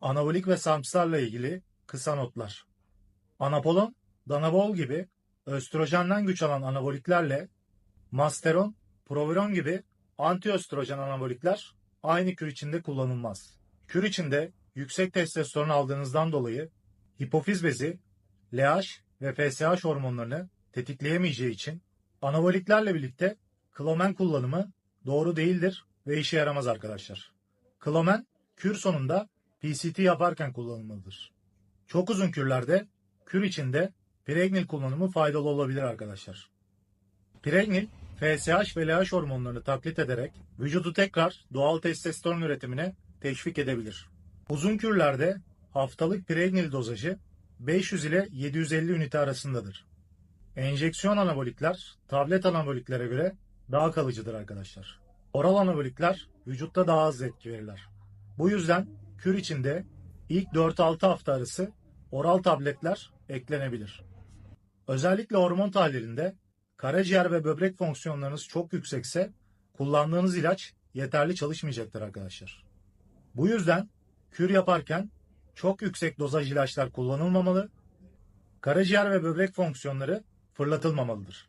Anabolik ve SARMs'larla ilgili kısa notlar. Anapolon, danabol gibi östrojenden güç alan anaboliklerle masteron, proviron gibi antiöstrojen anabolikler aynı kür içinde kullanılmaz. Kür içinde yüksek testosteron aldığınızdan dolayı hipofiz bezi, LH ve FSH hormonlarını tetikleyemeyeceği için anaboliklerle birlikte klomen kullanımı doğru değildir ve işe yaramaz arkadaşlar. Klomen kür sonunda PCT yaparken kullanılmalıdır. Çok uzun kürlerde kür içinde pregnil kullanımı faydalı olabilir arkadaşlar. Pregnil, FSH ve LH hormonlarını taklit ederek vücudu tekrar doğal testosteron üretimine teşvik edebilir. Uzun kürlerde haftalık pregnil dozajı 500 ile 750 ünite arasındadır. Enjeksiyon anabolikler tablet anaboliklere göre daha kalıcıdır arkadaşlar. Oral anabolikler vücutta daha az etki verirler. Bu yüzden kür içinde ilk 4-6 hafta arası oral tabletler eklenebilir. Özellikle hormon tahlilinde karaciğer ve böbrek fonksiyonlarınız çok yüksekse kullandığınız ilaç yeterli çalışmayacaktır arkadaşlar. Bu yüzden kür yaparken çok yüksek dozaj ilaçlar kullanılmamalı, karaciğer ve böbrek fonksiyonları fırlatılmamalıdır.